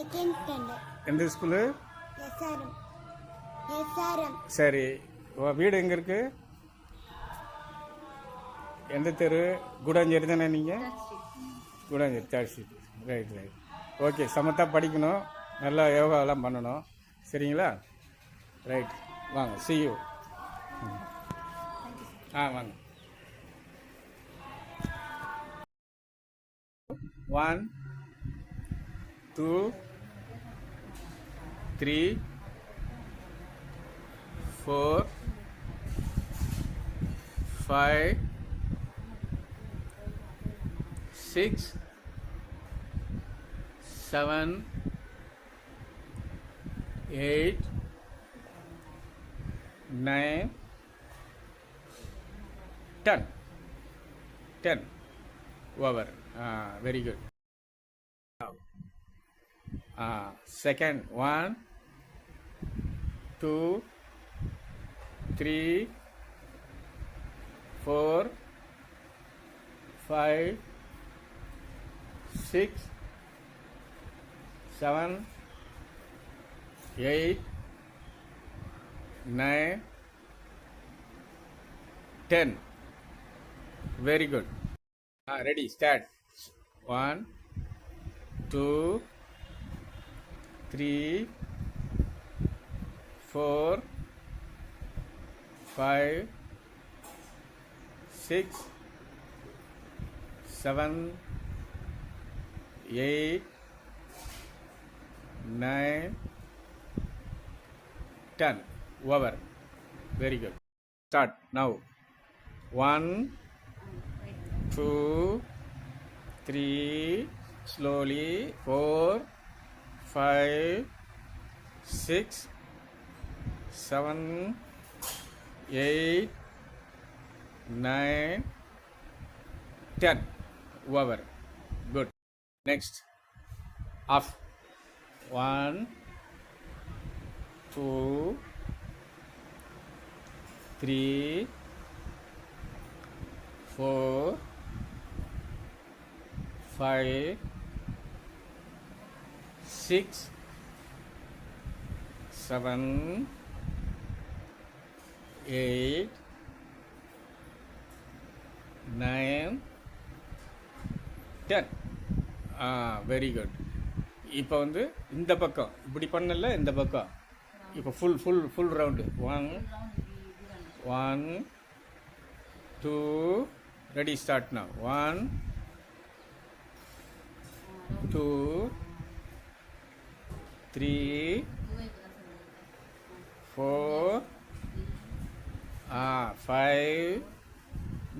Second standard எந்த school? SRM. SRM. சரி. உன் வீடு எங்கே இருக்கு? எந்த தெரு? குடாஞ்சேரி தானே நீங்கள் Kudancheri third street right right okay சமத்தா படிக்கணும். நல்லா யோகாவெல்லாம் பண்ணணும். சரிங்களா? ரைட் வாங்க ம். ஆ வாங்க. One two three four, five, six, seven, eight, nine, ten. Ten. Over. Ah, very good. Ah, second one, two, three, four, five, six, seven, eight, nine, ten. Very good. Ah, ready, start. One, two, three, four, five, six, seven, eight, nine, ten. Over. Very good. Start now. One, two, three, slowly. Four, five, six, seven, eight, nine, ten. Whoever. Good. Next. Off. One, two, three, four, five, six, seven, eight. Eight, nine, ten. ஆ very good இப்போ வந்து இந்த பக்கம். இப்படி பண்ணல இந்த பக்கம். இப்போ full full full round one one two ready ஸ்டார்ட்னா one two three four ஆ ஃபைவ்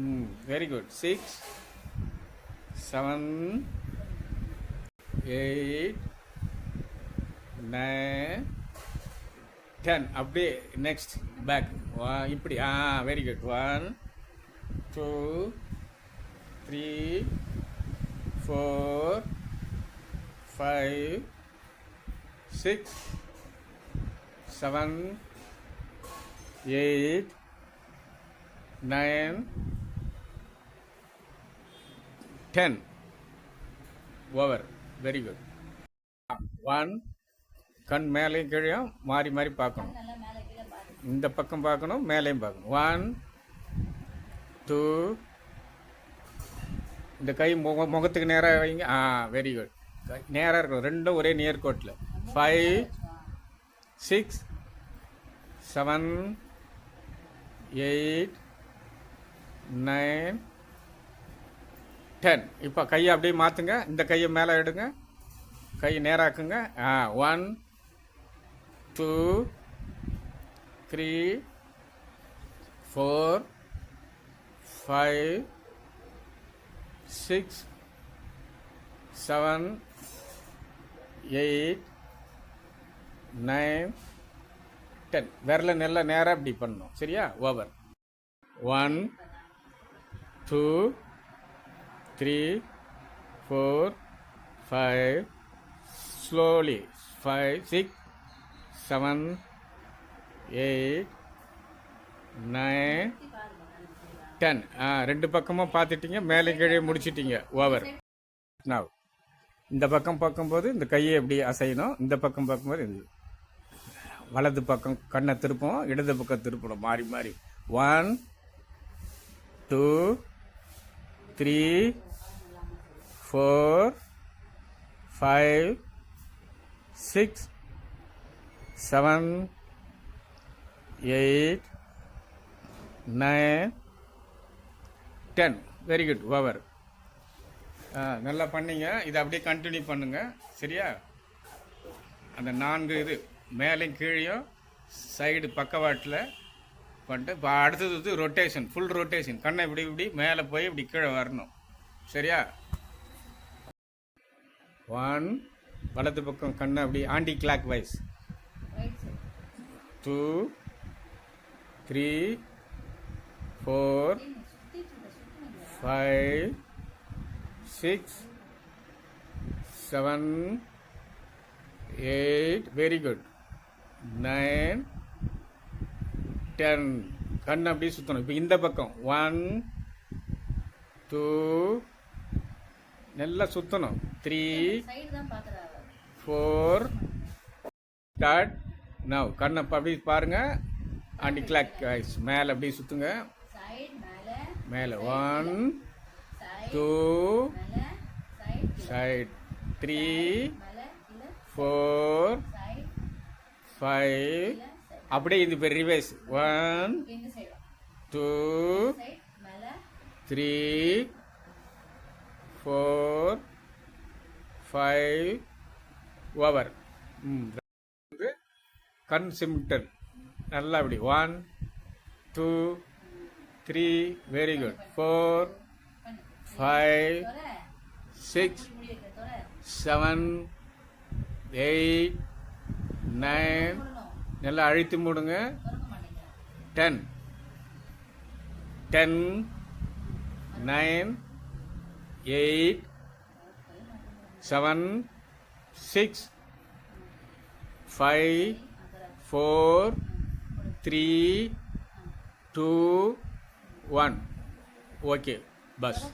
ம் very good six seven eight nine ten அப்படியே நெக்ஸ்ட் பேக் இப்படி ஆ very good one two three four five six seven eight nine ten over very good one கண் மேலேயும் கீழே மாறி மாறி பார்க்கணும். இந்த பக்கம் பார்க்கணும் மேலேயும் பார்க்கணும். ஒன் டூ இந்த கை முக முகத்துக்கு நேராக வைங்க. ஆ வெரி குட் நேராக இருக்கணும். ரெண்டும் ஒரே நேர்கோட்டில் five six seven eight nine ten இப்போ கையை அப்படியே மாற்றுங்க இந்த கையை மேலே எடுங்க. கை நேராக்குங்க. ஆ one two three four five six seven eight nine ten விரல நல்லா நேராக இப்படி பண்ணணும். சரியா? Over one two three four five slowly five six seven eight nine ten ஆ ரெண்டு பக்கமும் பார்த்துட்டீங்க. மேலே கீழே முடிச்சிட்டீங்க. ஓவர் நவ் இந்த பக்கம் பார்க்கும்போது இந்த கையை எப்படி அசையணும்? இந்த பக்கம் பார்க்கும்போது இது. வலது பக்கம் கண்ணை திருப்போம் இடது பக்கம் திருப்பணும். மாறி மாறி. One two three four five six seven eight nine ten very good over ஆ நல்லா பண்ணிங்க. இதை அப்படியே கண்டினியூ பண்ணுங்கள் சரியா? அந்த நான்கு இது மேலேயும் கீழேயும் சைடு பக்கவாட்டில் பண்ணிட்டு இப்போ அடுத்தது வந்து ரொட்டேஷன் ஃபுல் ரொட்டேஷன் கண்ணை இப்படி இப்படி மேலே போய் இப்படி கீழே வரணும். சரியா? ஒன் வலது பக்கம் கண்ணை அப்படி anticlockwise two three four five six seven eight very good nine ten கண் அப்படியே சுற்றணும் இப்போ இந்த பக்கம். ஒன் டூ நல்லா சுற்றணும் த்ரீ ஃபோர் ஸ்டார்ட் நவ் கண்ணை அப்படியே அப்படி பாருங்க கிளாக் ஐஸ் மேலே அப்படியே சுற்றுங்க மேலே. One two side three four five அப்படியே இது பேர் reverse one two three four five over கண் சிமிட்டல் நல்லா அப்படி one two three very good four five six seven eight nine நல்லா அழுத்தி மூடுங்க. Ten ten nine eight seven six five four three two one okay bus